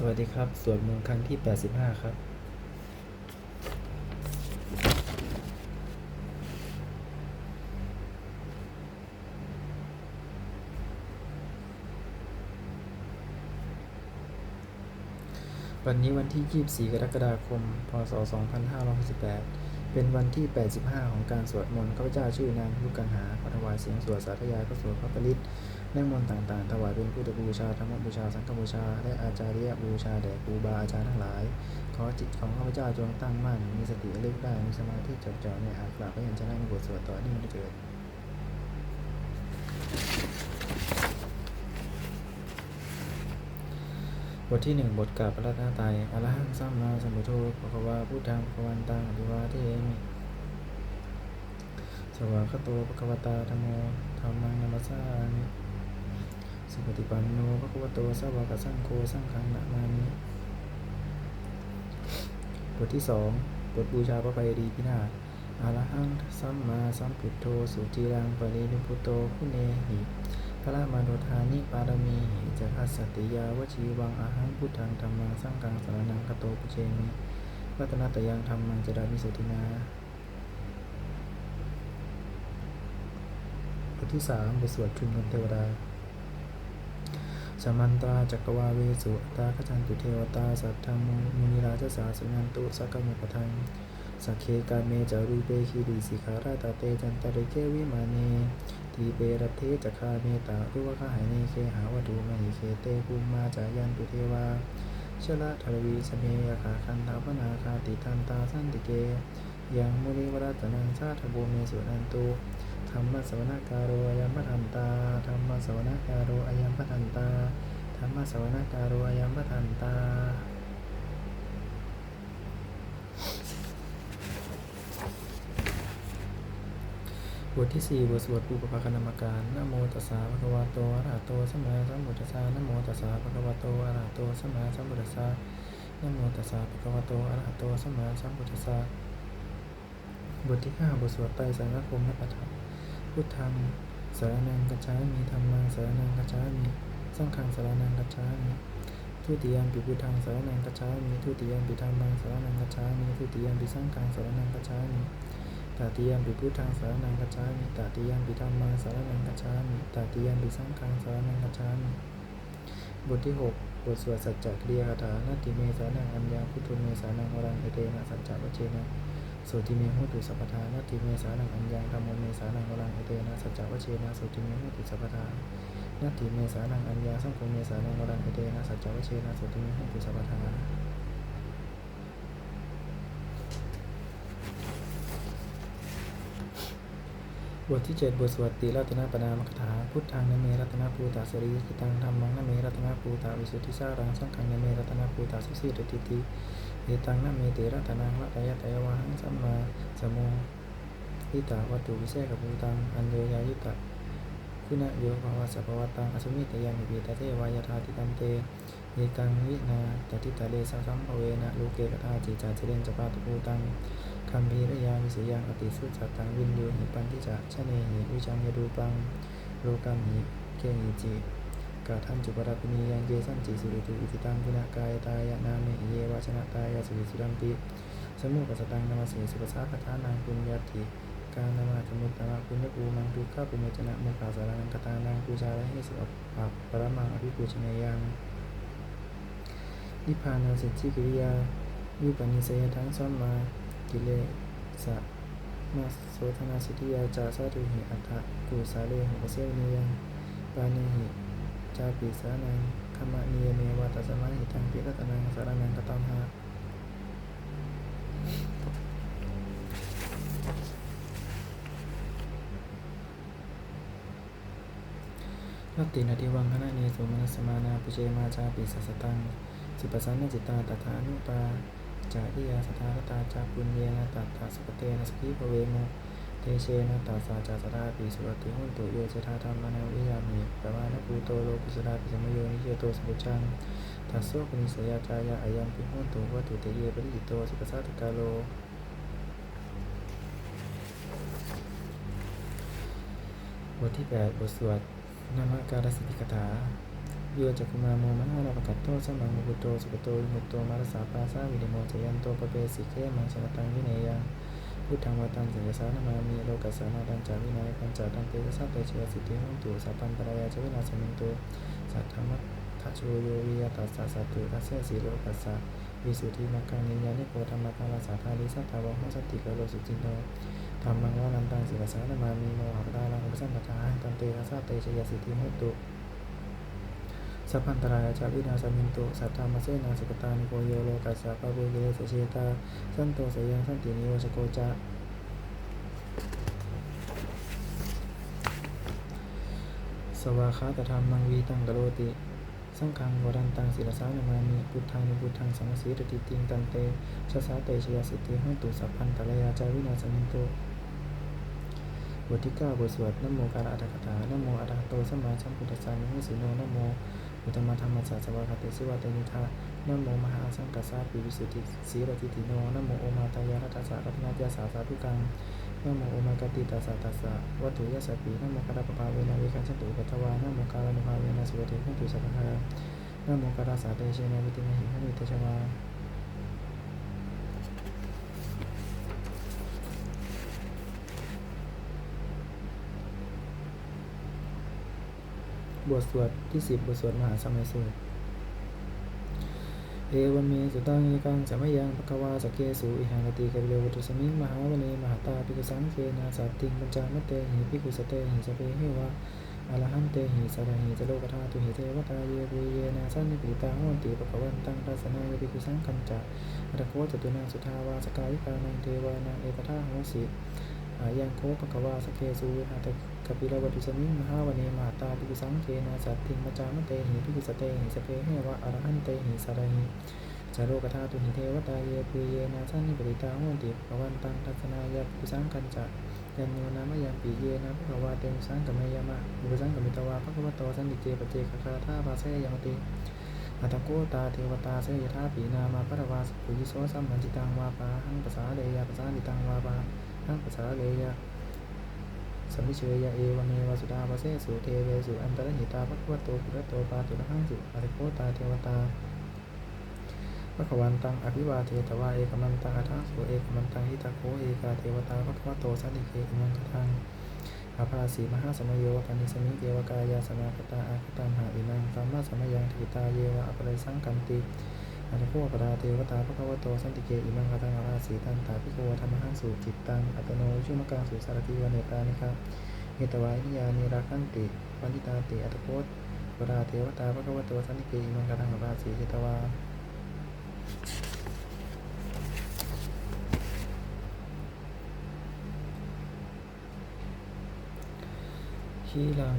สวัสดีครับสวดมนต์ครั้งที่ 85 ครับ วันนี้วันที่ 24 กรกฎาคม พศ 2568 เป็นวันที่ 85 ของการสวดมนต์ข้าพเจ้าชื่อนางลูกกันหาขอถวายเสียงสวดสาธยายพระสวดพระปริตและมนต์ต่างๆ ถวายเป็นพุทธบูชาธรรมบูชา สังฆบูชา และอาจาริยบูชาแด่ครูบาอาจารย์ทั้งหลาย ขอจิตของข้าพเจ้าจงตั้งมั่น มีสติระลึกได้ มีสมาธิจดจ่อในอาคราพยัญชนะในบทสวดต่อเนื่องเถิดบทที่หนึ่งบทกราบพระรัตนตรัยอรหังสัมมาสัมพุทโธภะควาพุทธังภะคะวันตังอภิวาเทมิสวากขาโตภะควตาธัมโมธัมมังนัมสสามิ สุปฏิปันโนภะคะวโตสาวกสังโฆสังฆังนะมามิบทที่สองบทบูชาพระไตรดีพินาศอรหังสัมมาสัมพุทโธ สุจิรังปรินิพุโตคุเนหิพระมาโนทานิปารมีหิจักสติยาวชีวังอาหังพุทธังธรรมังสังฆังสารนังคโตปุเชมิรัตนตยังธรรมังจดามิสุทินาบทที่สามบทสวดชุมนุมเทวดา สมันตาจักรวาเวสุตาขจันตุเทวตา สัทธังมุนิราชสาสุนันตุสักกมุปทังสักเคกาเมจารูเปคีริสิขาราตาเตจันตริเกวิมาเนทีเปรเทจะคาเมตารุวะคหายเนเคหาวดูมหิเคเตภูมิมาจายันตุเทวาชละทรวีสเมยขาคันทาพนาคาติทันตาสันติเกยังมุนิวรัตนังชาทโบเมสุนันตุ ธรรมสวนาการโรอายมปทันตาธรรมสวนาการโรอายมปทันตาธรรมสวนาการโรอายมปทันตาบทที่สี่บทสวดปูปภาคณามการนโมตัสสะภะคะวะโตอะระหะโตสัมมาสัมพุทธัสสะนโมตัสสะภะคะวะโตอะระหะโตสัมมาสัมพุทธัสสะนโมตัสสะภะคะวะโตอะระหะโตสัมมาสัมพุทธัสสะบทที่ห้าบทสวดไตรสังฆคมและปฐม พุทธังสารนังกัจฉามิธรรมังสารนังกัจฉามิสังฆังสารนังกัจฉามิทุติยัมปิพุทธังสารนังกัจฉามิทุติยัมปิธรรมังสารนังกัจฉามิทุติยัมปิสังฆังสารนังกัจฉามิตติยมปิพุทธังสารนังกัจฉามิตติยมปิธรรมังสารนังกัจฉามิตติยมปิสังฆังสารนังกัจฉามิบทที่หกบทสวดสัจจคริยคาถานาติเมสานังอัญญาพุทโธเมสานังวรังเอเตนะสัจจะวเชนะ สุติเมหุตุสัพพทานาติเมสานังอัญญาธรรมโมเมสานังวรังเอเตนะสัจจะวเชนะโสติเมหุตุสัพพทานาติเมสานังอัญญาสังโฆเมสานังวรังเอเตนะสัจจะวเชนะโสติเมหุตุสัพพทาบทที่เจ็ดบทสวดติรัตนปนามคถาพุทธังนเมรัตนภูตาสรีกิตังธรรมังนเมรัตนภูตาวิสุทธิสารังสังฆังนเมรัตนภูตาสุสีรติติ เอตังนเมเตรัตนังละตยะตยวาหังสัมมาสมโมทิตาวัตถุวิเศษกับภูตัง อันโยยายุตะคุณะโยภาวะสัพวตังอสุมิตยังมิเตเทวายธาติตันเตเอตังวินาตติตาเลสะสัมภเวนะลูเกกทาจิจาเจเรนจปาตุภูตังคัมภีรยาวิสยังอติสุจัตตังวินโยหิปันทิจะชะเนหิวิจังยดูปังโลกัมหิเกหิจิ กาทันจุปราปินียังเยสันจิสุริตุอิติตังพุนากายตายะนาเมหิเยวาชนะตายะสุริสุรัมปิสมุปัสสตังนามาสีสุปสาคทานังปุญญาติการนามาธมุตตะปุญญภูมังทุกขปุญญจนะมุขาสารังคตานังปูชาและให้สุอปัปปรมังอภิปูชเนยังนิพพานาสิทธิกิริยาวิปันนิเสยทั้งซ้อนมากิเลสะมาโสธนาสิทธิยาจาสาตุหิอัฏฐกุสาเลหิปเสวนียังปานิหิ จาปิสานังขมะเนียเมวาตัสมาหิตังปิรัตนังสารนังกตัมหะ เนสุมนสมานาปุเชนตาตาจาราสาจาปุญเยนะตัตถาสุปเตนะสกิภเวนะเตเชนะตัสสาจาสราปิสุรติหุนตุโยเจธาธรรมนาวิยามิปะวานภูโตโลกุสราปิสมโยนิเยโตสมุจังทัสโสปนิสยาจายาอายัมปิหุนตุวัตุเตเยปริจิตโตสุปัสัตตกาโลบทที่8บทสวดนามาการสิทธิกถาโยจักุมาโมมหาราปกัตโตสมังมุกุโตสุกโตมุตโตมารสาปาสาวินิโมจยันโตปะเปสิเขมังชนตังวิเนยัง พุทธังวาตังสัยสานามามีโลกัสสานาตังจาวินัยปัญจตังเตกสัตเตเชยสิทธิหังตุสัพพันตรายาจวินาสมินโตสัทธรรมทัชโชโยวิยตัสสะสัตตุทัสเสสีโลกัสสะวิสุทธิมังคังนิยานิโกธรรมกาลาสาธาริสัทธาวะหสติกะโลสุจินโตธรรมังวานันตังสิกสานามามีโมหะปะทานังอุปสัมปทาหังตันเตกสัตเตเชยสิทธิหังตุ สัพพันตรายาจาวินาสมินตุสัทธามาเสนาสุกตานิโกโยโลกัสสะปะเวเกเรสเชตา สันโตสยังสันตินิโยชโกจะ สวาคาตธรรมังวีตังกโรติสังฆังวรันตังศิลสานามามิพุทธังนิพุทธังสังสีรติติงตันเตชะสาเตชยสิทธิหันตุสัพพันตรายาจาวินาสมินตุบทที่เก้าบทสวดนโมการอัตถกถานโมอะระหะโตสัมมาสัมพุทธัสสะนะโมสิโนนโม อุตมะธรรมสสะสวากาเตสิวะเตนิทานโมมหาสังกัสสะปิวิสุทธิสีรติติโนนโมโอมาตายารัตสารัตนายาสาสาธุกังนโมโอมากติตัสสะตัสสะวัตถุยสสปีนโมคาราปภาเวนะวิคันชตุปัทวานโมคารนุภาเวนะสุวเทหุตุสัพพะนโมคาราสาเตเชนะวิติมหิหันิเตชวา บทสวดที่สิบบทสวดมหาสมัยสูตรเอวเมสุตังเอกังสมัยยังภควาสกเกสุอิหังกติกะเววัตุสมิงมหาวเนมหาตาภิกุสังเคนะสัตติงปัญจามเตหิภิกุสเตหิสเปเหวะอรหันเตหิสระหิจโลกธาตุหิเทวตาเยปุเยนะสันนิปิตาโหนติปะกวันตังทัสนาเยภิกุสังคัญจะอัตโคจตุนังสุทาวาสกายิกานังเทวานังเอกทาโหสิอายังโคภควาสกเกสุวิหาต กปิลวัตุสมิงมหาวเนมาตาภิกุสังเคนะสัตติงปัญจามเตหิภิกุสเตหิสเปเหวะอรหันเตหิสระหิจาโรกธาตุหิเทวตาเยปุเยนะสันนิปริตาโหติภวันตังทัศนายาปุสังคัญจะยันโนนามยังปีเยนะภควาเตมสังกัมยามะอุปสังกัมิตวาภควโตสันติเจปเจคคาธาภาเสยมติอัตโกตาเทวตาเสยธาปีนามาปรวาสปุยิโสสัมมันจิตังวาปาหังภาษาเลยาภาษาจิตังวาปาหังภาษาเลยา สัมมิเชยเอวเมวสุดาภาเสสุเทเวสุอันตรหิตาภควโตภุรโตปาตุระหังสุอัตโกตาเทวตาพระขวันตังอภิวาเทตวาเอกมันตังอัฏฐโสเอกมันตังหิตาโคเอกาเทวตาพระควโตสันติเกอิมังคทังอาภาสีมหาสมโยปานิสมิเกวกายาสมาคตาอาคตัมหาอิมังสัมมาสมยังทิตาเยวะอปริสังกันติ อัตโคปราเทวตาพระควโตสันติเกอิมังคทังอาภาสีตันตาภิโกธรรมหังสุจิตตังอัตโนชุมกังสุสารติวันเนปรานิคะเฮตวายนิยานิรักขันติปันติตาติอัตโคปราเทวตาพระควโตสันติเกอิมังคทังอาภาสีเฮตวาขีลัง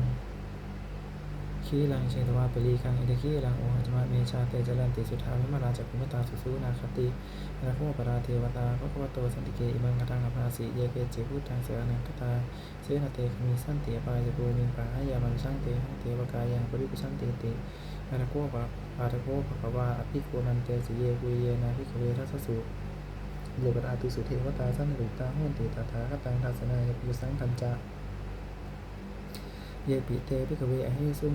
ขีลังเชงตวาปรีคังอิเดขีลังโอหัจมาเมชาเตจรันติสุทาวิมาราจักขุมตาสุสุนาคตินะโมปราเทวตาพระควโตสันติเกอิมังคตังอภาสีเยเกจิพุทธังเสนังคตาเสนาเตคมีสันติปายภูมิปะหายามันสังเตหังเทวกายังปริปุสันติติอาตโกปะอาตโกภควาอภิโกนันเตสิเยกุเยนาภิกเวทัสสุโลกตาตุสุเทวตาสันนิตาโหนติตาถาคตังทัสนายปุสังคัญจะเยปิเตพิกเวอหิสุง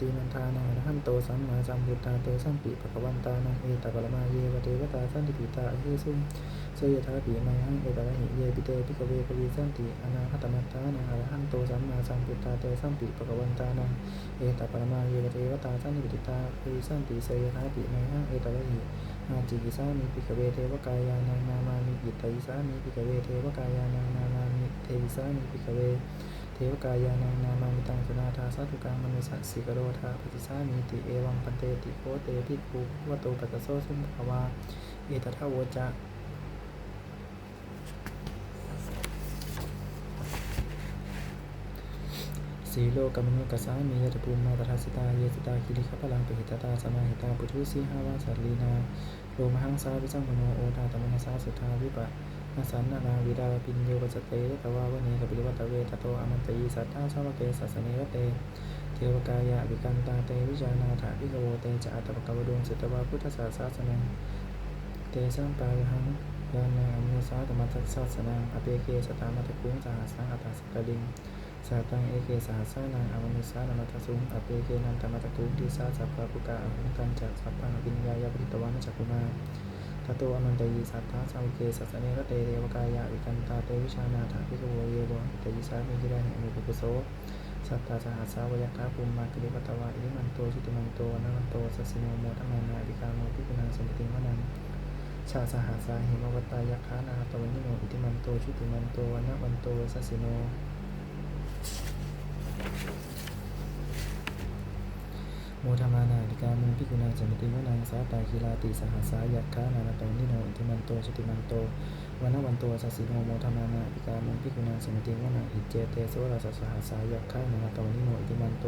ตีนันทานาหันโตสัมมาสัมพุทธาโตสัมปิปะกวันตานังเอตปรมาเยวเทวตาสันติปิตาอหิสุงเสยทาปีมังหังเอตระหิเยปิเตพิกเวปวิสันติอนาคตมัตตานังอรหันโตสัมมาสัมพุทธาโตสัมปิปะกวันตานังเอตปรมาเยวเทวตาสันติปิตาปวิสันติเสยทาปีมังหังเอตระหิอาจิกิสามิปิกเวเทวกายานังนามามิกิตติสามิปิกเวเทวกายานังนามามิเทวิสามิปิกเว เทวกายานังนามามิตังสุนาทาสัตุกังมนุสัสิกโรธาปฏิสามีติเอวังปันเตติโคเตภิกขุวโตปัสสะโสสุมภาวาเอตทะโวจะสีโลกมนุกัสสามียตภูมิมาตถาสิตาเยสิตาคิริขพลังปหิตตาสมาหิตาปุถุสีหาวาสัตลีนาโลมหังสาวิสังมโนโอทาตมนัสสาสุทาวิปะ นาสันนานาวิดาปินโยปัสสเตตวาวเนกปิวัตเวตโตอมันตีสัทธาสาวเกสัสเนวเต เทวกายะวิกันตาเตวิจานาถาภิโวเตจะอัตตปกวดวงสุตวาพุทธศาสาสนังเตสัมปายหังยานาอมุสาธรรมทัสสะสนังอเปเกสตามัตคุงสหัสสังอัตสกลิงสาตังเอเกสาสานังอมนุสานัตสุงอเปเกนันตมัตตุทิสาสัพพะปุกะอหุตันจักสัพพังอภิญญายาปริตวานะจักกุมา ตโตอนันตยีสัทธาสาวิเกสัสเนรเตเรวกายะวิกันตาเตวิชานาถาภิกขโวเยโวหิตยิสามิกิราหิอนุปุโสสัตตาสหัสสาวยะถาภูมิมาคิริปตวะอิมันโตชิติมันโตนะมันโตสัสิโนโมทมานาวิกาโมภิกุณังสมติวนังชาสหัสาหิมวัตตายักขานาตวันนิโนอิติมันโตชุติมันโตวันวันโตสัสสิโน โมทมานาดิกามุพิกุณังสมิติวนังสาตาคิลาติสหัสายักขานาตวันนิโนอิติมันโตชติมันโตวันนะวันโตสัสสิโนโมทมานาดิกามุพิกุณังสมิติวนังอิเจเตโสราสสหัสายักขานาตวันนิโนอิติมันโต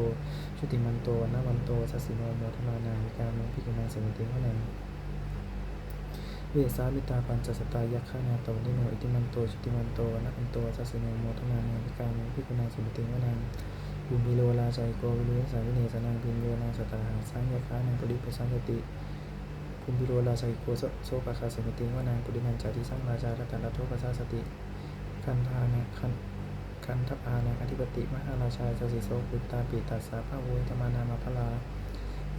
ชุติมันโตวันนะวันโตสัสสิโนโมทมานาดิกามุพิกุณังสมิติวนังเวสามิตาปัญจสตายักขานาโตนิโนอิติมันโตชุติมันโตวนะอันโตสัสสิโนโมทนานาภิกามุพิกุณาสุติวนัง บุญมิโลลาใจโกวิริสาวิเนสนังพิโยนาสตาหาสังยักขานังปุริปสังยติภูมิโลลาใจโกโสปะคาสมิติวนังปุรินันจาติสังราชารัตนโทปัสสสติคันธานะคันคันทปานังอธิปติมหาราชาสสิโสปุตตาปิตัสสะพระโวยธรรมานามาพลา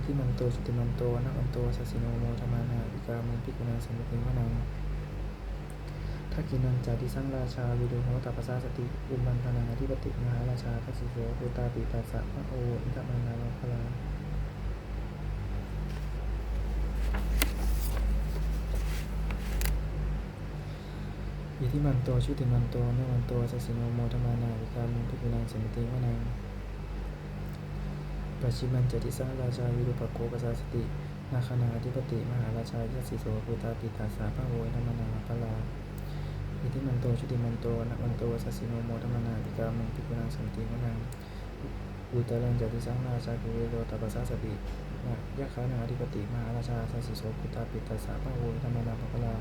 ที่มันโตสติมันโตนะมันโตสัสิโนโมธรรมานาวิกามุปิกุณาสมุติมะนัง ทักกินันจาติสังราชาวิโดโหตัปปสาสติอุมบันธนังอธิปติมหาราชาทัสสิโสภูตาปิตัสสะพระโออินทมานาลพลาอิทิมันโตชุติมันโตนมันโตสัสิโนโมธรรมานาวิกามุปิกุณาสมุติมะนังปัจฉิมันจติสังราชาวิรุปโกปสาสตินาคนาธิปติมหาราชายสิโสภูตาปิตาสาพระโวยธรรมนาพลา อิทิมันโตชุติมันโตนะมันโตสัสิโนโมธรรมนาปิกามังปิกุณังสันติมนังอุตรังจติสังราชากุเวโรตัปสาสตินะยะขานาธิปติมหาราชาสัสิโสภูตาปิตาสาพะโวธรรมนาพลา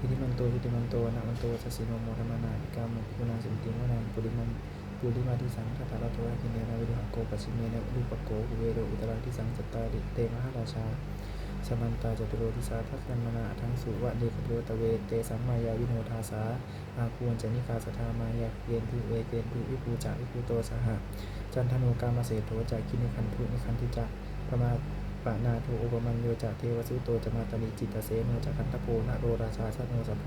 อิทิมันโตชุติมันโตนะมันโตสัสิโนโมธรรมนาปิกามังปิกุณังสันติมนังปุริมันปุริมาทิสังทัตตาลโทกิเนนะวิรุหโกปัชิเมนะรูปโกอุเวโรอุตราทิสังจัตตาริเตมหาราชา สมันตาจตุโรทิสาทักันมนาทั้งสุวะเดคโรตเวเตสังมายาวิโนทาสาอาควรจนิกาสทามายาเกณทุเวเกณทุวิภูจาวิภูโตสหะจันทโนกามาเสโทจากินิคันทุนิคันทิจะประมาปะนาโทอุปมัญโยจะเทวสุโตจมาตนิจิตเสโนจักันตโพนะโรราชาสัตโนสโพ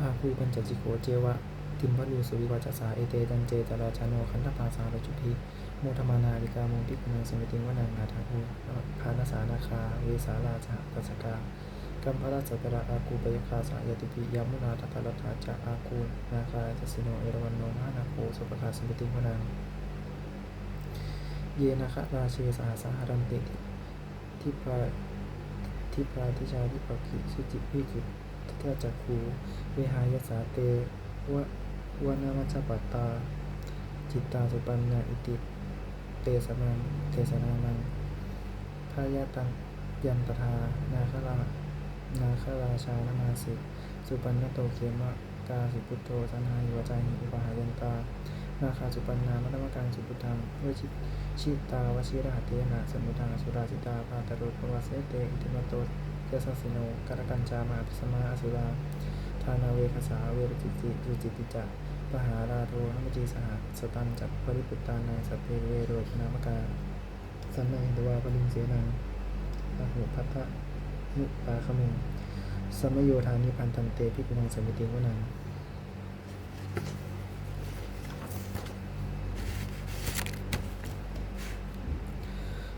อาคูปัญจจิโกเจวะ ติมวัลูสุวิวัจสาเอเตตันเจตราชาโนคันธปาสาปจุทิ โมธมานาวิกาโมทิคุณังสมิติวนังาถาภูพานาสานาคา เวสาราชาปัสกากัมพระสักระอาคูปยคาสายติปิยามุนาตตาลถาจะอาคูนาคาสสิโนเอราวันโนมานาโคสุปคาสมิติวนังเยนะคะราเชสหสหรันติทิพาทิพาทิชาทิปกิสุจิพิจุทัตจักขูเวหายสาเตวะวนามัชปัตตา จิตตาสุปันนาอิติ เตสนังเทสนานังพายาตังยันตถานาครานาคราชานมาสิ สุปันนโตเขมะกาสิพุทโธสันหายวจาหิอุปหายันตา นาคาสุปันนามนมกังสุพุทธังเวชิชิตาวชิรหัตเทนะสมุทังสุราสิตาปาตรุปวาเสเตอิติมโตเกสัสิโนกรกัญจามาติสมาอสุรา ทานาเวคสาเวรจิติรุจิติจะ ปหาราโทนมจีสหสตันจักปริปุตตานังสัพเพเวโรชนามกาสันในตวาปริงเสนังอหุพัทธนุปาคมุงสมโยธานิพันตันเตพิกุณังสมิติวนัง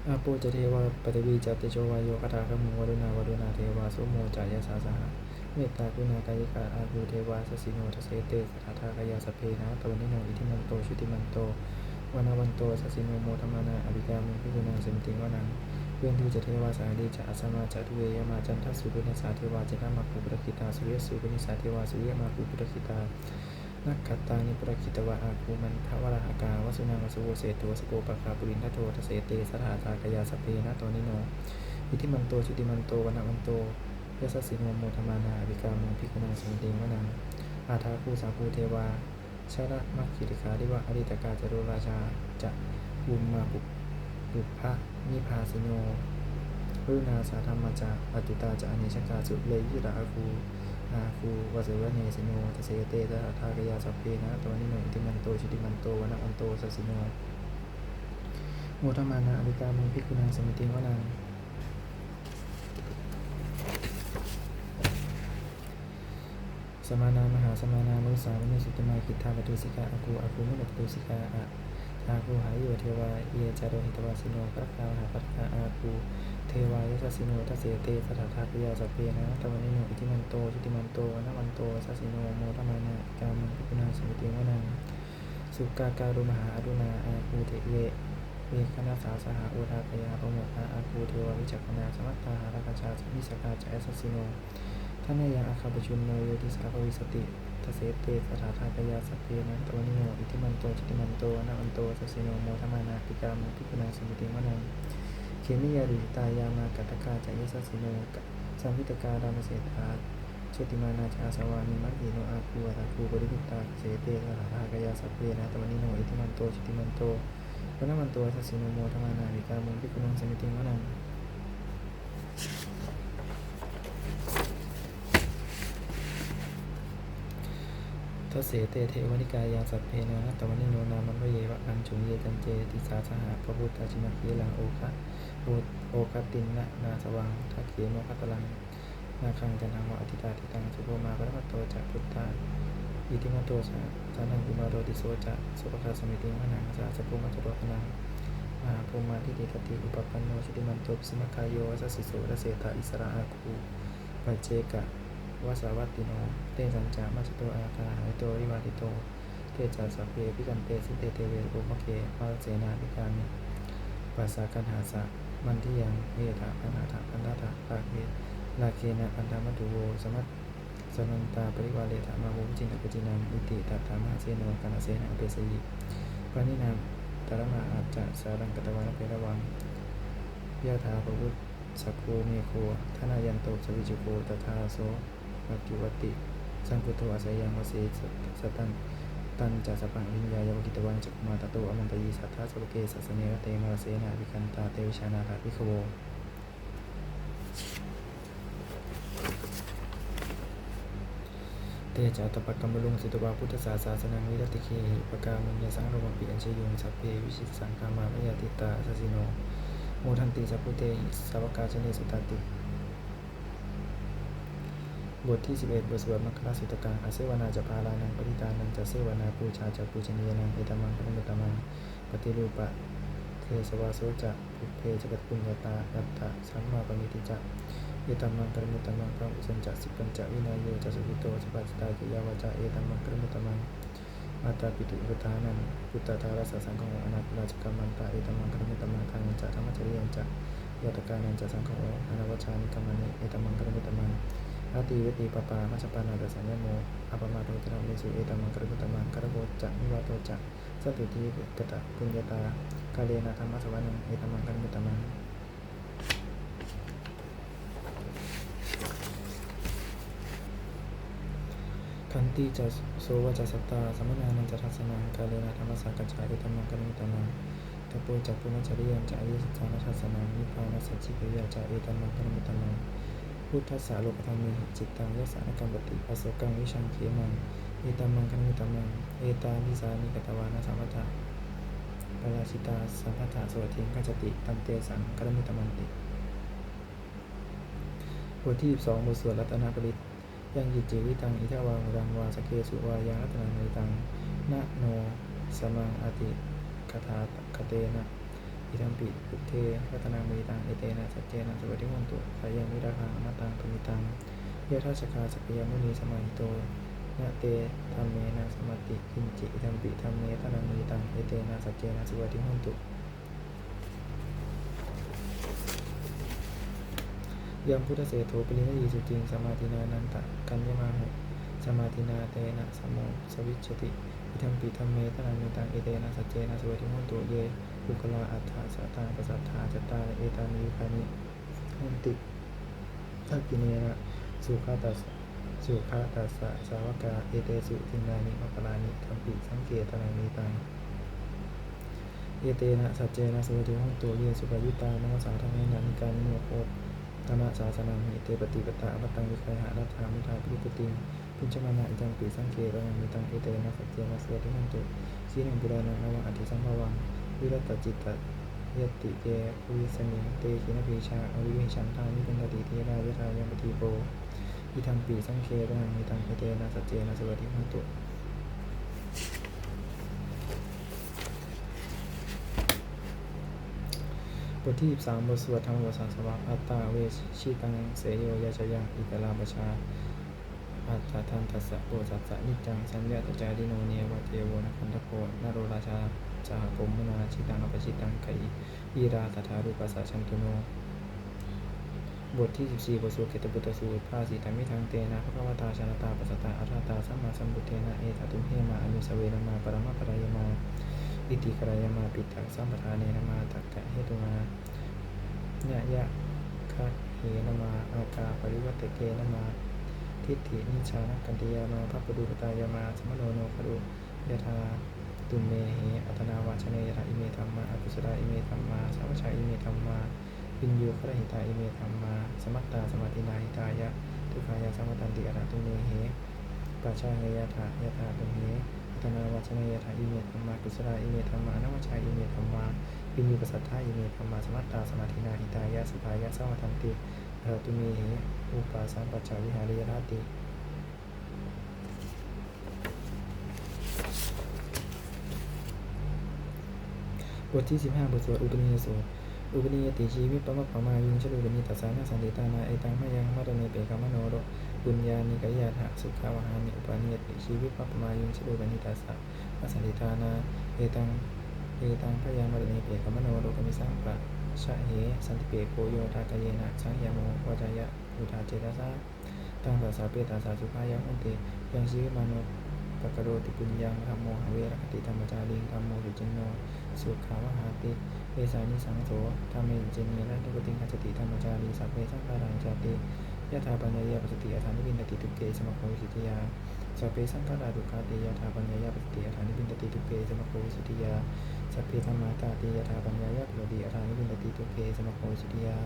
อาโปจะเทวาปฏิวีจัตติโชวายโยคาถาขมุงวรุณาวรุณาเทวาสุโมจายาสาสหะ เมตตากุณากายิกาอาภูเทวาสสิโนทเสเตสถาทากายาสเพนะตวนิโนอิทิมันโตชุติมันโตวนาวันโตสสิโนโมธรรมานาอภิกามุพิกุณังสมติวนังเพื่อนทูจะเทวาสาลีจะอัสมาจะทุเวยมาจันทสุปินิสาเทวาจะนามาภูปรคิตาสุริยสุปินิสาเทวาสุริยมาภูปรคิตานักขัตตานิปรคิตวะอาคูมันทวรหากาวสุนังสุโวเสโตสโกปะคาปุรินทโททเสเตสถาตากายาสเพนะตวนิโนอิทิมันโตชุติมันโตวนามันโต ยสสิโนโมธรรมานาอภิกามุพิกุณังสมิติวนังอาทาคูสาคูเทวาชาระมัคคิริคาดิวะอริตกาจโรราชาจะบุมมาปุปุพะนิพาสิโนรุณาสาธรรมจาอตุตาจะอเนชกาสุเลยิราคูอาคูวสเวเนสิโนทเสเตตถาทากยาสัพเพนะตัวนิโนติมันโตชุติมันโตวนะอันโตสัสสิโนโมทมานาอริกามุงพิกุณังสมิติวนัง ส มานามหาสมานามุสาวนิสุตมาคิทธาปตุสิกาอาคูอาคูมุนปตุสิกาอะอาคูหายโยเทวาเยจาโรหิตวาสิโนปัตตาหาปัตตาอาคูเทวายสัสสิโนทัสเสเตสถาทาปิยาสัพเพนะตวันนิโนอิติมันโตชุติมันโตนะมันโตสัสสิโนโมทมานาอิกามังพิกุณาสมิติวนังสุกาการุมหาอรุณาอาคูเทเวเวคณาสาสหโอทาปยาปโมทาอาคูเทววิจักขณาสมัตตาหาราชามิสกาจายสัสสิโน ท่านยังอาคาปชุนโนโยติสาภวิสติทเสเตสถาทากยาสัพเพนันตวนิโนอิทิมันโตจิติมันโตนะอันโตสัสสิโนโมทมานาปิกามุพิกุณาสมุติมะนังเคมิยาริตายามากัตกาจายสัสิโนกสัมพิตการามเสธาชติมานาชาสวานิมัตติโนอาคูอัตาคูปริพุตตาเสเตสถาทากยาสัพเพนะตวนิโนอิทิมันโตจิติมันโตนะมันโตสัสสิโนโมทมานาปิกามุพิกุณาสมุติมะนัง ทศเสเตเทวนิกายาสัพเพนะตวันนิโนนามันวเยวะอัญชุงเยจันเจติสาสหะพระพุทธชิมาคีลังโอคะโอโอคตินนะนาสวังทักเขมคัตลังนาคังจันทังวะอธิตาทิตังสุโภมาปรมัตโตจักพุทธาอิติมาโตสะสานังกุมาโรติโสจะสุปคาสมิติมะนังสาสะภูมัจโรคนังมาภูมาทิติกติอุปปันโนชุติมันโตปิสมคายโยสัสสิโสรเสตาอิสระอาคูปัจเจกะ วสาวัตติโน เตสัญจามัสโตอาคาหายโตวิวาติโต เตจัสสพเพพิกันเตสิเตเตเวโอภเกวาเสนาภิกามิปัสสากันหาสะมันที่ยังเอถาพันหาถาพันธาถาภาเคลาเคนะพันธามัตุโวสมัตสนันตาปริวาเลธามาวุจินตกจินังอิติตัตถามาเสโนกานาเสนาเปสยิปานินามตระมาอาจจะสารังกตวานเพระวังยะถาปวุตสักโคเมโคทนายันโตสวิจุโกตถาโส ปัจจุวติ สังกุโตอาศัยยังวเสสตันตันจัสปังวิญญายวกิตวันจักมาตโตอมันตยีสัทธาสวเกสัสเนรเตมาเสนาวิคันตาเตวิชานาถาภิกขโวเตจัตปะกัมลุงสิตวาพุทธศาสาสนังวิรติเคหิปกามุญญสังโรมปิอัญเชยุงสัพเพวิชิตสังกามามยติตาสสิโนโมทันติสัพพุเตหิสาวกาชเนสุตติ บทที่ 11 บทสวดมังคลสุตกังอาเสวนาจะพาลานังปฏิตานังจะเสวนาปูชาจะปูชนียนังเอตมังคณุตมังปฏิรูปะเทสวาโสจะปุเพจกัตปุญญาตาอัตตะสัมมาปณิติจะเอตมังกรมุตมังพระอุสัญจะสิปัญจะวินัยโยจะสุขิโตสปัสตากิยาวาจาเอตมังกรมุตมังมาตาปิตุอุทานังพุทธทารัสสังฆอนาคราชกรรมันตาเอตมังกรมุตมังทานันจะธรรมจริยันจะยตกานันจะสังฆอนาวัชานิกรรมณิเอตมังกรมุตมัง ติเวติปปามัชปานาตสัญญโมอัปมาโตจนะเมสุเอตัมมังกรมุตตมังกรโกจะนิวาโตจะสตุทีกตะปุญญาตากาเลนะธรรมสวรรค์เอตัมมังกรมุตตมังคันติจะโสวจะสัตตาสมนานันจะทัสนังกาเลนะธรรมสังกัจจาเอตัมมังกรมุตตมังตะโปจักปุณจริยันจะอริยสัจจานัทัสนังนิพพานัสสจิกิยาจะเอตัมมังกรมุตตมัง พุทธสสะโลกธรรมิจิตตังยสานกรรมปฏิปัสสกังวิชังเขมังเอตัมมังคันมิตัมมังเอตานิสานิกตวานาสัมปทาปราชิตาสัมปทาสวัทิงกัจติตันเตสังกรมิตมันติบทที่12บทสวดรัตนปริตยังยิจิวิตังอิทวังรังวาสเกสุวายังรัตนังนิตังนะโนสมังอติคาถาคเตนะ อิทัมปิพุทเทรัตนังมีตังเอเตนะสัจเจนะสวัสดิมันตุสายังวิราคังอมตังปมิตังเยทัชกาสกยมุนีสมัยโตนะเตธรรมเมนะสมติกินจิอิทัมปิธรรมเมตนังมีตังเอเตนะสัจเจนะสวัสดิมันตุยังพุทธเสโทปรินยีสุจริงสมาธินานันตะกัญญมาหุสมาธินาเตนะสมโมสวิชชติอิทัมปิธรรมเมตนังมีตังเอเตนะสัจเจนะสวัสดิมันตุเย ปุคลาอัฏฐาสัตตาปัสสัทธาจตาเอตานิคานิหันติทักกิเนนะสุขาตัสสุขาตัสสะสาวกา เอเตสุทินานิมกลานิธรรมปิสังเกตนานิตังเอเตนะสัจเจนะสุวัติหังตัวเยสุปยุตานมัสสาทังเนนานิการนิโมโคเอธรรมศาสนามิเตปฏิปตาอมตังวิคายหารัฐามิทาพิปุติงพุญชมานะอิจังปิสังเกระนังมิตังเอเตนะสัจเจนะสวติมันตุสีนังบุรานังนวังอธิสัมภวัง วิรัตจิตตยติเยวิสมิงเตคินพีชาอวิวิชันทานิเป็นตติเทราเวทายมปฏิโปอิทังปีสังเคระนังมิตังเอเตนะสัจเจนะสวติมันตุบทที่13บทสวดธรรมบทสาสวะอัตตาเวชชีตังเสโยยาชยังอิกลาบชาอัตตาทันทัสสะโอสัสสะนิจังสัญญาตจาริโนเนวะเทโวนะคันทโพนโรราชา จาปมมนาชิตังอปชิตังไกอีราตถารูปัสสะชันตุโนบทที่ 14บทสวดเกตบุตรสูตรภาสีธรรมิทางเตนะพระกวตาชาตาปัสตาอัตตาสัมมาสัมพุทเทนะเอตตุมเฮมาอนุสเวนมาปรมะปรายมาอิติกรายมาปิตังสัมปทานเนนะมาตักกะเหตุมาญะยะคะเหนมาอากาปริวัตเกนมาทิฏฐินิชานกันติยามาพระปดุปตายามาสมโนโนคดุยะธา ตุมเมเหอัตนาวาชเนยะธาอิเมธัมมาอกุศลาอิเมธัมมาสาวชชาอิเมธัมมาวินโยคระหิตาอิเมธัมมาสมัตตาสมาธินาหิตายะทุกขายาสมัตตันติอรตุเมเหปัจจาเฮยะธายะธาตุมเหอัตนาวาชเนยะธาอิเมธัมมากุศลาอิเมธัมมานวชชาอิเมธัมมาวิญญูปสัทธาอิเมธรรมาสมัตตาสมาธินาหิตายะสุภายะสวัทันติเอตุเมเหอุปาสัมปัจจาวิหาริยราติ บทที่ 15 บทสวดอุปนิยสวดอุปนิยติชีวิตปะมะปะมายุงชลุปนิตัสสานาสันติตานาเอตังมะยังมัตเนเปกามโนโรบุญญาณิกายาทะสุขาวหามิอุปนิยติชีวิตปะปะมายุงชลุปนิตัสสานาสันติตานาเอตังเอตังพยามรณีเปกามโนโลกมิสังปะชะเหสันติเปโกโยทากเยนะสังยาโมวัจายะอุทาเจตสาตังภาษาเปตาสาสุภายังอันติยังชีวิมานปะกโรติปุญญังธรรมโมหเวรคติธรรมจาริงธรรมโมสุจินโน สุขาวหาติเอสานิสังโสธรรมเมเจเนระทุกติกัจจติธรรมจารีสัพเพสังขารังจติยะถาปัญญายาปสติอาธานิบินตติทุเกสมะโควิสิทธิยาสัพเพสังขาราดุขาติยะถาปัญญายาปสติอาธานิบินตติทุเกสมะโควิสิทธิยาสัพเพธรรมาตาติยถาปัญญายะโพธิอาทานิบินติทุเกสมะโคสิทธิยา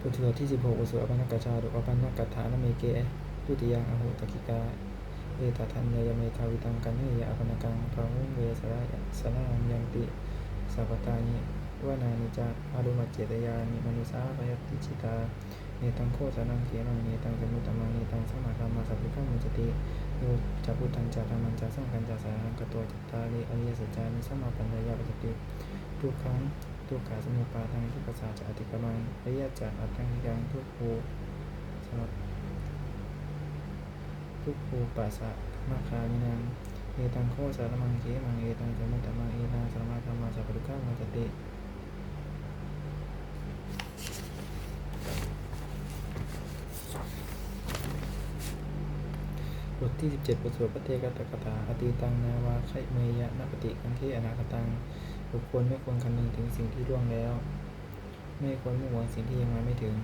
บทที่ 16อุสุอปันนกชาดุอปันนกัฏฐานเมเก ตุติยังอโหตกิกาเอตทัญญยเมทาวิตังกันเนยอปันกังภาวุเวสระสนายังติสัพตานิวนานิจาอารุมัจเจตยานิมนุสาปยติจิตาเนตังโคสนังเขมังเนตังสมุตมังเนตังสมาธรรมาสัพพิกังมุจติโยจัพุทธังจาธรรมันจาสังขันจาสารังกตัวจิตตาลิอริยสัจจานิสัมมาปัญญาปัจติทุกขังทุกขาสมุปาทังทุกขสาจะอติกมังอริยจักอัตถังยังทุกภูสมั ทุกภูปัสสะมาคามินังเอตังโคสารมังเขมังเอตังสมุตตมังเอตังสมาธรรมาสัพพิกังมุจติบทที่ 17บทสวดพระเทกตกถาอตีตังนาวาไคเมยะนปฏิกังเทอนาคตังบุคคลไม่ควรคำนึงถึงสิ่งที่ล่วงแล้ว ไม่ควรมุ่งหวังสิ่งที่ยังมาไม่ถึง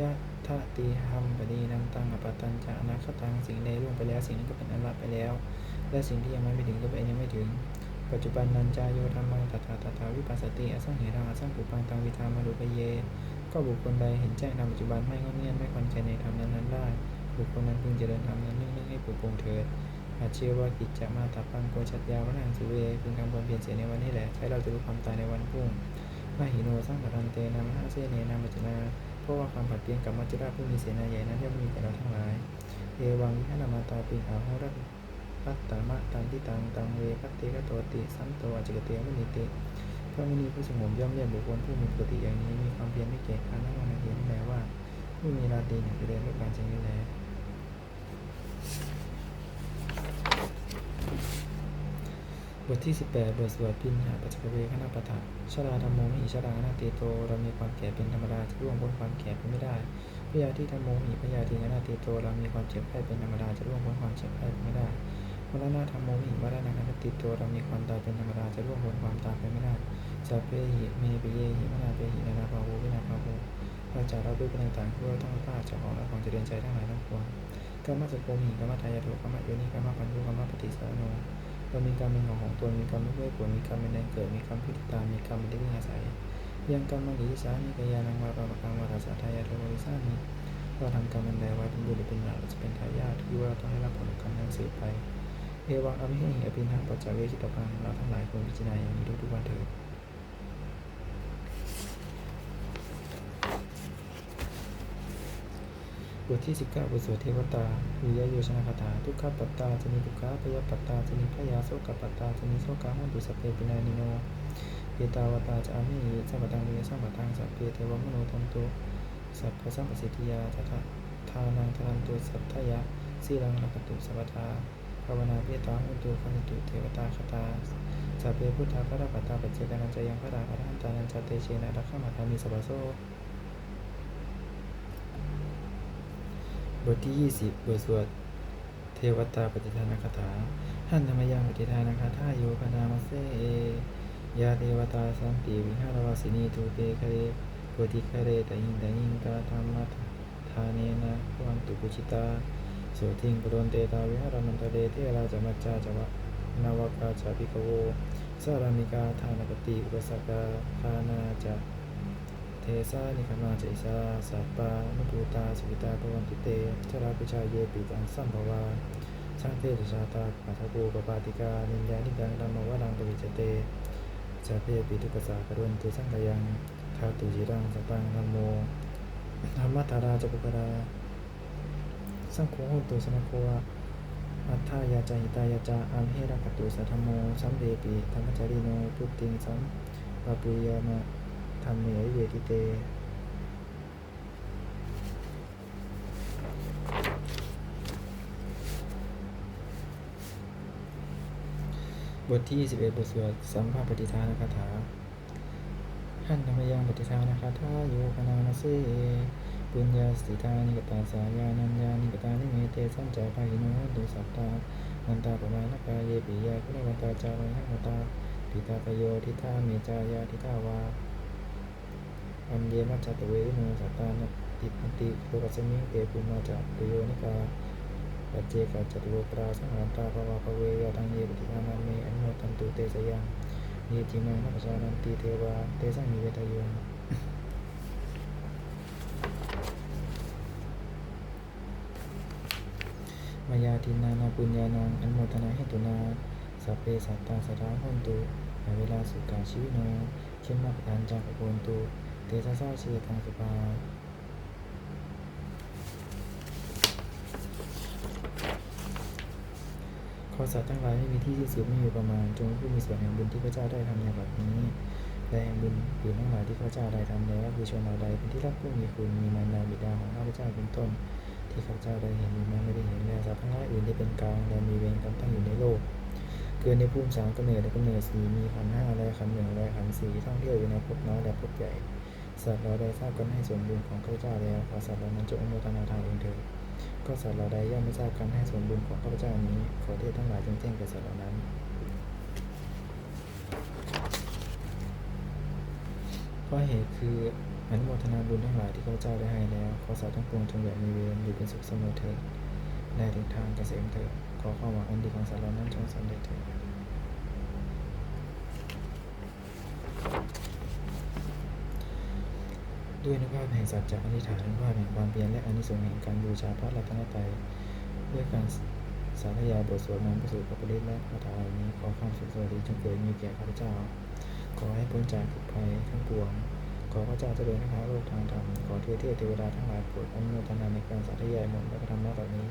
ยะทะติหัมปดีนังตังอปตันจะอนาคตังสิ่งใดล่วงไปแล้ว สิ่งนั้นก็เป็นอันละไปแล้ว และสิ่งที่ยังไมาไม่ถึงก็เป็นยังไม่ถึง ปัจจุบันนันจายโยธรรมังตถาตถาวิปัสสติอสังเหรังอสังปุปังตังวิธามารุปเย ก็บุคคลใดเห็นแจ้งธรรมปัจจุบันไม่งอนเงียนไม่ควันใจในธรรมนั้นๆได้ บุคคลนั้นพึงเจริญธรรมนั้นเนื่องๆให้ปลุกปลงเถิดอาเชื่อว่ากิจจะมาตับปังโกชัดยาวนังสุเวพึงทำความเพียรเสียในวันนี้แหละใช้เราจะรู้ความตายในวันพรุ่งมาหิโนสร้างปรันเตนามหาเสเนนามัจจนา เพราะว่าความผัดเปลี่ยนกับมัจจุราชผู้มีเสนาใหญ่นั้นย่อมมีแต่เราทั้งหลาย เอวังวิหานามาตาปิอาโหรัตปัตตามะตันทิตังตังเวพัตเตกะโตติสัมโตอจจิกเตมุนิติพระมุนีผู้สงบย่อมเรียกบุคคลผู้มีปกติอย่างนี้มีความเพียรไม่เกียจครั้งนทั้งคืนนั่นแปลว่าผู้มีราตรีเนี่ยคือเดินด้วยการเจรินแลบ ทที่ 18 บทสวดพินหาปัจจเวคณะปะทะชราธรรมโมหิชรานาติโต เรามีความแก่เป็นธรรมดาจะร่วงพ้นความแก่ไปไม่ได้พยาธิธรรมโมหิพยาธินาติโต เรามีความเจ็บไข้เป็นธรรมดาจะร่วงพ้นความเจ็บไข้ไปไม่ได้มรณะธรรมโมหิมรณะนาติโต เรามีความตายเป็นธรรมดาจะร่วงพ้นความตายไปไม่ได้สัพเพหิเมปิเยหิมนาเปหินานาภาโววินาภาโวเราจะรับด้วยเป็นต่างๆเพื่อต้องพาเจ้าของและของเจริญใจทั้งหลายทั้งปวงกรรมสโกมิกรรมทายาโทกรรมโยนิกรรมปัญญกรรมปฏิสารโน เรามีกรรมเป็นของของตนมีกรรมไม่ด้วยผลมีกรรมเป็นแดนเกิดมีกรรมผู้ติดตามมีกรรมเป็นที่พึ่งอาศัยยังกรรมมังกิสานีกายานังวาปะปะกังวาราสาทายาโทวิสานีเราทำกรรมอันใดไว้เป็นบุญหรือเป็นบาปเราจะเป็นทายาทที่ว่าเราต้องให้รับผลกรรมนั้นสืบไป เอวังอภิเหิอภินังปัจจเวชิตพังเราทั้งหลายควรพิจารณาอย่างนี้ทุกๆวันเถิด ทที่ 19บทสวดเทวตาวิยโยชนะคาถาทุกขปัตตาจะมีทุกขพยาปัตตาจะมีพยาโสกปัตตาจะมีโสกาหุนตุสเพปินานิโนเยตาวตาจะอามิสัมปตังเวสัมปตังสัพเพเทวมโนทันตุสัพพสัมปสิทธิยาทัททานังทันตุสัทธยาสีรังรักตุสัพทาภาวนาเปตาหุนตุคันตุเทวตาคตาสัพเพพุทธาพระปัตตาปัจเจกานันจยังพระราพระหันตานันจเตเชนะรักขมาธามิสัพโส บทที่ 20 บทสวดเทวตาปฏิทานคาถาหันธรรมยังปฏิทานคาถาโยคนามาเสเอยาเทวตาสันติวิหารวาสินีทูเปคะเรโพธิคะเรตยิงตยิงตาธรรมะทาเนนะวันตุกุชิตาโสทิงปรนเตตาวิหารมันตเดเทราจมัจจาจวะนาวกาจาปิกโวสารามิกาทานปติอุปสกาคานาจะ เทสานิคมาจอิสาสัปปานุภูตาสุวิตาภวันตุเตชราปุชาเยปิตังสัมภวาช่างเทศชาตาปัทโกปปาติกา นินยานิกังดัมมวรังปวิจเตสาเพปิทุกสากรุนตุสังกยังทาตุจิรังสตังนัมโมธรรมธาราจปุกราสังโฆตุสนโควะอัฏฐายาจหิตายาจาอัมเหระกตุสัทธโมสัมเดปิธรรมจาริโนพุตติงสัมปปุยามะ ธรรมเมเวทิเตบทที่ 21 บทสวดสัมภาปฏิทานคาถาหันธรรมยังปฏิทานคาถาโยคนานาเสปุญญาสติทานิกตาสายานัญญานิกตานิเมเตสัญจาภาหิโนตุสัตตามันตาปมานกายเยปิยาคุณวันตาจาวัยหัตาปิตาปโยทิทาเมจายาทิทาวา อันเยมัจจตเวริโนสัตตานะติปันติโลกัสมิเอปุมาจัตโยนิกาปัจเจกจัตุโลปราสังหารตาภวาภเวยาทังเยปฏิทานามิอนุโมทันตุเตสยังเยจิมังนัปชานันติเทวาเตสังมิเวทโยมมายาทินานาปุญญานังอนุโมทนาเหตุนาสัพเพสัตตาสทาหุนตุเวลาสุกาชีวิโนเขมมาปทานจากโอนตุ เตชะสาเชตังสุปาขอสัตว์ทั้งหลายไม่มีที่ที่สุดไม่มีประมาณ จงผู้มีส่วนแห่งบุญที่พระเจ้าได้ทำในบัดนี้และแห่งบุญอื่นทั้งหลายที่พระเจ้าได้ทำแล้วคือชนเราใดเป็นที่รักผู้มีคุณมีมารดาบิดาของข้าพเจ้าเป็นต้น ที่ข้าพเจ้าได้เห็นมีแม้ไม่ได้เห็นและสัตว์ทั้งหลายอื่นที่เป็นกลางและมีเวรกรรมตั้งอยู่ในโลกเกิดในภูมิสามกำเนิดและกำเนิดสี่มีขันห้าและขันหนึ่งและขันสี่ท่องเที่ยวอยู่ในภพน้อยและภพใหญ่ สัตว์เราใดทราบกันให้ส่วนบุญของข้าพเจ้าแล้วขอสัตว์เหล่านั้นจงอนุโมทนาทานเองเถิดก็สัตว์เราใดย่อมไม่ทราบกันให้ส่วนบุญของข้าพเจ้านี้ ขอเทศทั้งหลายจงแจ้งแก่สัตว์เหล่านั้นเพราะเหตุคืออนุโมทนาบุญทั้งหลายที่ข้าพเจ้าได้ให้แล้ว ขอสัตว์ทั้งปวงจงอย่ามีเวรอยู่เป็นสุขเสมอเถิดและถึงทางเกษมเถิดขอความหวังอันดีของสัตว์เหล่านั้นจงสำเร็จเถิด ด้วยอนุภาพแห่งสัจจะอธิษฐานอนุภาพแห่งความเพียรและอนิสงส์แห่งการบูชาพระรัตนตรัยด้วยการสาธยายบทสวดมนต์พระสูตรพระปริตและคาถาเหล่านี้ขอความสุขสวัสดีจงเกิดมีแก่ข้าพเจ้า ขอให้พ้นจากทุกภัยทั้งปวง ขอพระเจ้าเจริญนะคะโลกทางธรรมขอเทวเทพเทวดาทั้งหลายโปรดอนุโมทนาในการสาธยายมนต์และพระธรรมะเหล่านี้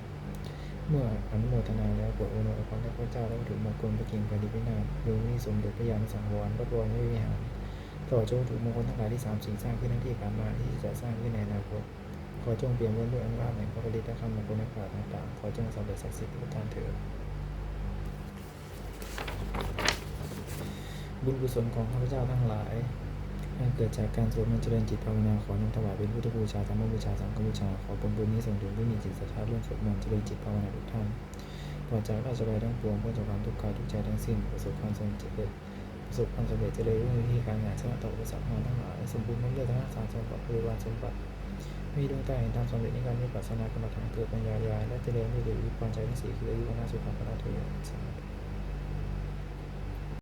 เมื่ออนุโมทนาแล้วโปรดอนุโมทนาพระเจ้าและวัตถุมงคลพระกียรติแผ่นดินพินาศดวงนี้สมเด็จพระยานสังวรพระบรมวิหาร ตลอจงถูกมงคลทั้งหลายที่สามสิ่งสร้างขึ้นทั้งที่ผ่านมาที่จะสร้างขึ้นในอนาคตขอจงเปลี่ยนล้วนด้วยอนุภาพแห่งพระปริตและคำมงคลในปราต่างๆขอจงสำเร็จศักดิ์สิทธิ์ทุกทานเถิดบุญกุศลของข้าพเจ้าทั้งหลายอันเกิดจากการสวดมนต์เจริญจิตภาวนาขอนำถวายเป็นพุทธบูชาธรรมบูชาสังฆบูชาขอผลบุญนี้ส่งถึงผู้มีจิตศรัทธาร่วมสวดมนต์เจริญจิตภาวนาทุกท่านปลอดจากราชบัยทั้งปวงพ้นจากความทุกข์กายทุกใจทั้งสิ้นประสบความสำเร็จ ประสบความสำเร็จเจริญรุ่งเรืองที่การงานชนะต่ออุปสรรคทั้งหลายสมบูรณ์ไม่เลือกทั้งสามสมบัติบริวารสมบัติมีดวงตาเห็นธรรมสำเร็จในการมีปัสสนากรรมฐานเกิดปัญญาญาและเจริญด้วยดีวิปัญญาทั้งสี่คืออายุวันสุขภาพเถิดสาธุ